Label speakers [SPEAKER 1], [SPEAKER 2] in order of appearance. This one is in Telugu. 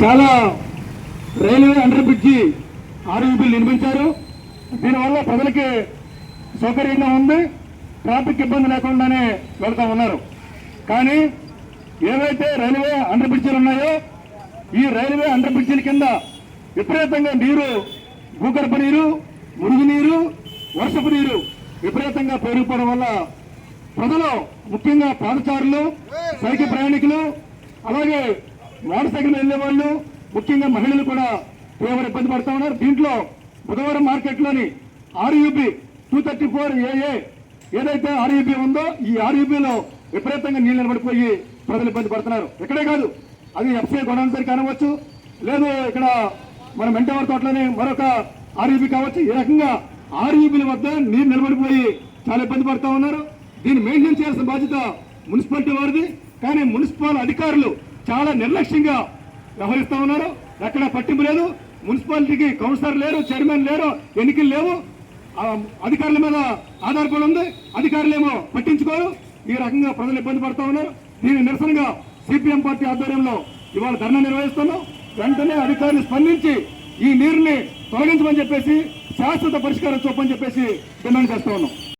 [SPEAKER 1] చాలా రైల్వే అండర్ బ్రిడ్జి ఆర్యూబీలు నిర్మించారు. దీనివల్ల ప్రజలకి సౌకర్యంగా ఉంది. ట్రాఫిక్ ఇబ్బంది లేకుండానే వెళ్తా ఉన్నారు. కానీ ఏవైతే రైల్వే అండర్ బ్రిడ్జిలు ఉన్నాయో ఈ రైల్వే అండర్ బ్రిడ్జిల కింద విపరీతంగా నీరు భూగర్భ నీరు మురుగునీరు వర్షపు నీరు విపరీతంగా పెరిగిపోవడం వల్ల ప్రజలు ముఖ్యంగా పాదచారులు సైకిల్ ప్రయాణికులు అలాగే మోటార్ సైకిల్ వెళ్ళే వాళ్ళు ముఖ్యంగా మహిళలు కూడా తీవ్ర ఇబ్బంది పడుతూ ఉన్నారు. దీంట్లో బుధవారం మార్కెట్లోని ఆర్యూబీ టూ థర్టీ ఫోర్ ఏఏ ఏదైతే ఆర్యూబీ ఉందో ఈ ఆర్యూబీలో విపరీతంగా నీళ్ళు నిలబడిపోయి ప్రజలు ఇబ్బంది పడుతున్నారు. ఇక్కడే కాదు అది ఎఫ్సీఐ గొడవలసరి కానవచ్చు లేదు ఇక్కడ మన మెంటవర్ తోటలోనే మరొక ఆర్యూబీ కావచ్చు ఈ రకంగా ఆర్యూబీల వద్ద నీరు నిలబడిపోయి చాలా ఇబ్బంది పడుతూ ఉన్నారు. దీన్ని మెయింటైన్ చేయాల్సిన బాధ్యత మున్సిపాలిటీ వారిది. కానీ మున్సిపల్ అధికారులు చాలా నిర్లక్ష్యంగా వ్యవహరిస్తూ ఉన్నారు. ఎక్కడ పట్టింపు లేదు. మున్సిపాలిటీకి కౌన్సిలర్ లేరు చైర్మన్ లేరు ఎన్నికలు లేవు. అధికారుల మీద ఆధారపడి ఉంది. అధికారులేమో పట్టించుకోరు. ఈ రకంగా ప్రజలు ఇబ్బంది పడుతూ ఉన్నారు. దీని నిరసనగా సిపిఎం పార్టీ ఆధ్వర్యంలో ఇవాళ ధర్నా నిర్వహిస్తున్నాం. వెంటనే అధికారులు స్పందించి ఈ నీరుని తొలగించమని చెప్పేసి శాశ్వత పరిష్కారం చూపని చెప్పేసి డిమాండ్ చేస్తా ఉన్నాం.